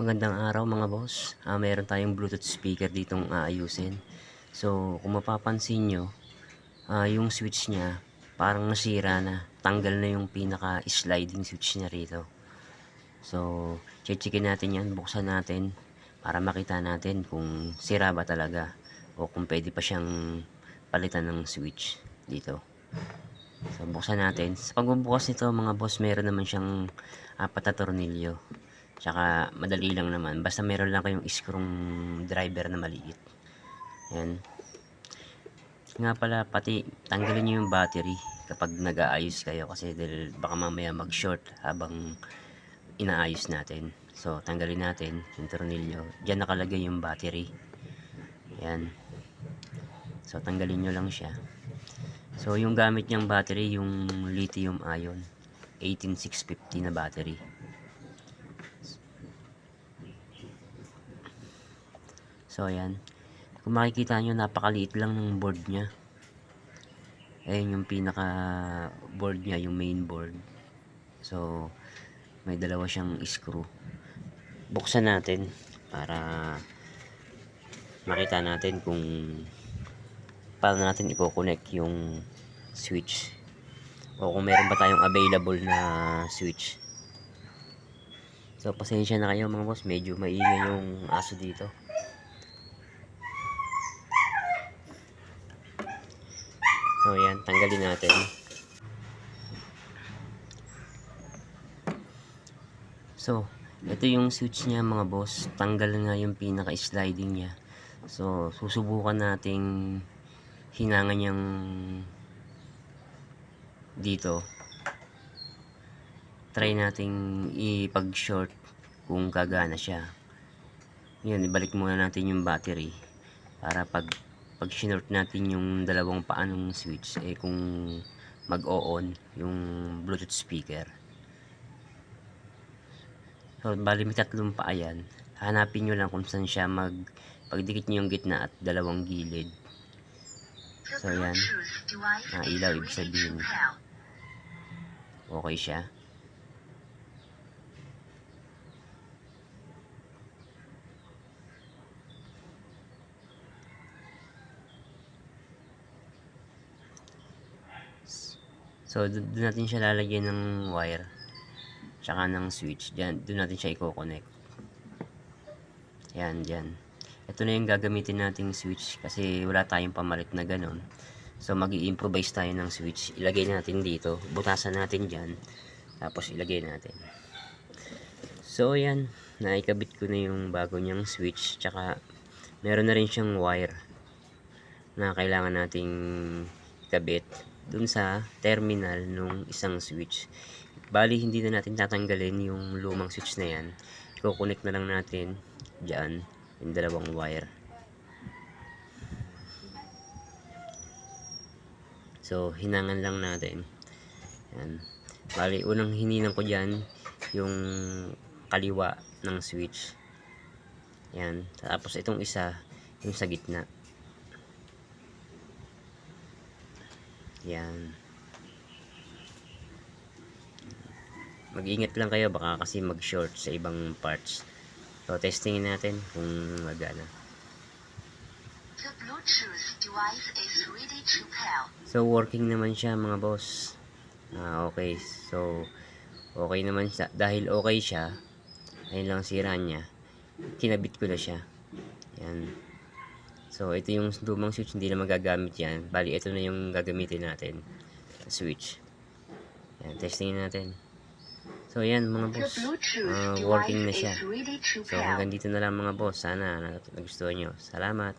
Magandang araw mga boss. Ah, meron tayong Bluetooth speaker ditong aayusin. So, kung mapapansin nyo, ah, yung switch niya parang nasira na. Tanggal na yung pinaka-sliding switch niya rito. So, checkin natin yan. Buksan natin para makita natin kung sira ba talaga o kung pwede pa siyang palitan ng switch dito. So, buksan natin. Sa pagbubukas nito mga boss, meron naman siyang apat na tornilyo. Tsaka madali lang naman. Basta meron lang kayong screw driver na maliit. Yan. Nga pala, pati tanggalin nyo yung battery kapag nag-aayos kayo kasi dahil baka mamaya mag-short habang inaayos natin. So, tanggalin natin yung tornilyo. Diyan nakalagay yung battery. Yan. So, tanggalin nyo lang siya. So, yung gamit niyang battery, yung lithium ion. 18650 na battery. So, ayan. Kung makikita nyo, napakaliit lang ng board niya. Ayan yung pinaka board niya, yung main board. So, may dalawa siyang screw. Buksan natin para makita natin kung paano natin i-connect yung switch o kung meron pa tayong available na switch. So, pasensya na kayo mga boss. Medyo maingay yung aso dito. So, yan. Tanggalin natin. So, ito yung switch niya mga boss. Tanggal nga yung pinaka-sliding niya. So, susubukan nating hinangan niyang dito. Try nating ipag-short kung gagana siya. Yun, ibalik muna natin yung battery para pag pag sinort natin yung dalawang paanong switch eh kung mag-o-on yung bluetooth speaker so bali may tatlong paa yan hanapin nyo lang kung saan siya mag pagdikit nyo yung gitna at dalawang gilid So yan. Ah, Ah, ilaw, ibig sabihin. okay siya So, dun natin siya lalagyan ng wire. Tsaka ng switch. Diyan, dun natin siya i-connect. Yan, dyan. Ito na yung gagamitin nating switch kasi wala tayong pamalit na ganun. So, mag improvise tayo ng switch. Ilagay natin dito. Butasan natin dyan. Tapos, ilagay natin. So, yan. Naikabit ko na yung bago niyang switch. Tsaka, meron na rin siyang wire na kailangan nating ikabit dun sa terminal nung isang switch. Bali, hindi na natin tatanggalin yung lumang switch na yan. Kukunik na lang natin dyan yung dalawang wire. So, hinangan lang natin. Yan. Bali, unang hininan ko dyan yung kaliwa ng switch. Yan. Tapos, itong isa, yung sa gitna. Yan. Mag-ingat lang kayo baka kasi mag-short sa ibang parts. So, testingin natin kung magana. So, working naman siya mga boss. Ah, okay. So, okay naman siya. Dahil okay siya, ayun lang sira niya. Kinabit ko na siya. Yan. So, ito yung lumang switch, hindi na magagamit yan. Bali, ito na yung gagamitin natin. Switch. Yan, testingin natin. So, yan mga boss. Ah, working na siya. So, hanggang dito na lang mga boss. Sana nagustuhan nyo. Salamat.